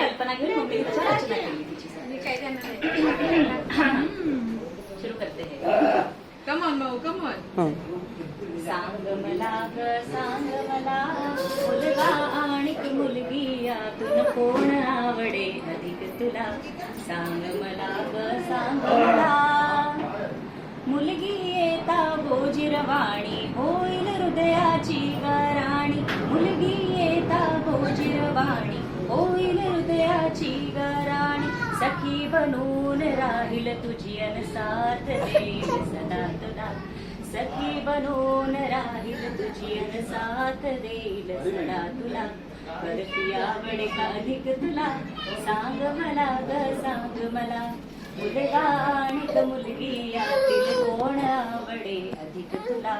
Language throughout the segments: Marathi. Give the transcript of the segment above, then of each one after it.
कल्पना घेऊन रचना केली तिची सुरू करते सांग मला ग सांग मला मुलगा आणि मुलगी यातून कोण आवडे अधिक तुला सांग मला ग सांग मला मुलगी येता बोजिरवाणी होईल हृदयाची गाराणी मुलगी बनून राहील तुझी अनसाथ देईल सदा तुला सखी बनून राहील तुझी अनसाथ देईल सदा तुला करती आवड का अधिक तुला सांग मला ग सांग मला. मुलगा आणि मुलगी यातील कोण आवडे अधिक तुला?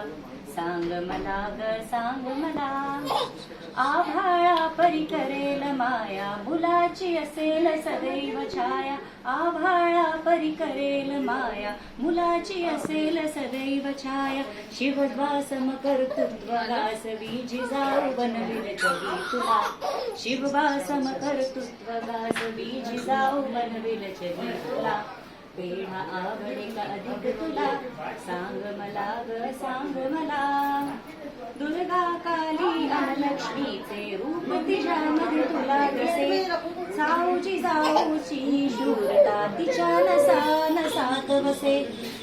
सांग मला ग सांग मला. आभाळा परी करे माया मुलाची असेल सदैव छाया आभाळा परी करेल माया. मुलाची असेल सदैव छाया शिवद्वासम कर्तृत्वरास बीजी जाऊ बनविल जगी तुला. शिववासम कर्तृत्वरास बीजी जाऊ बनविल जगी तुला. पेढा आवडे अधिक तुला सांग मला ग सांग मला. लक्ष्मीचे रूप तिच्यामध्ये तुला दिसे. साऊची साऊची शूरता तिच्या नसा नसात बसे.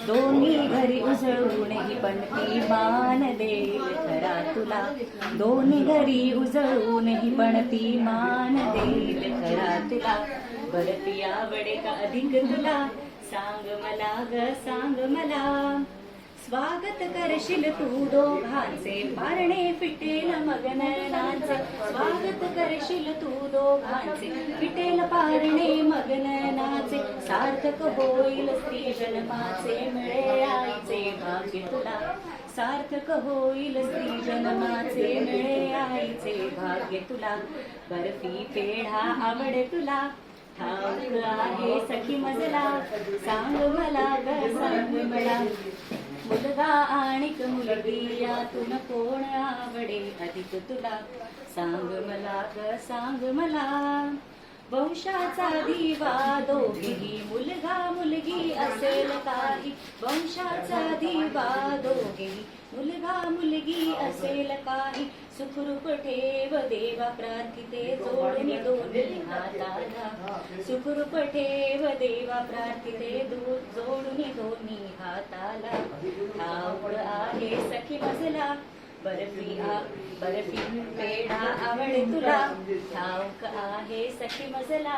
दोन्ही घरी उजळूनही पण ती मान देईल खरा तुला. दोन्ही घरी उजळूनही पण ती मान देईल खरा तुला. बरती आवडे का अधिक तुला? सांग मला ग सांग मला. स्वागत करशील तू दोघांचे. पारणे फिटेल मगननाचे स्वागत करशील तू दोघांचे. फिटेल पारणे मगननाचे सार्थक होईल स्त्री जन्माचे. मिळे आईचे भाग्य तुला. सार्थक होईल स्त्री जन्माचे. मिळे आईचे भाग्य तुला. बर्फी पेढा आवडे तुला. ठाऊक आहे सखी मजला. सांग मला ग सांग मला. मुलगा आणि मुलगी यातून कोण आवडे? अधिक तुला सांग मला ग सांग मला. वंशाचा दिवा दोघी मुलगा मुलगी. बा दोघेही मुलगा मुलगी असेल काही सुखरूप ठेव देवा प्रार्थिते जोडणी दोन्ही हाताला. सुखरूप ठेव देवा प्रार्थिते जोडणी जोडून दोन्ही हाताला. आवड आहे सखी मजला बर्फी आ बर्फी पेढा आवड तुला. ठाऊक आहे सखी मजला.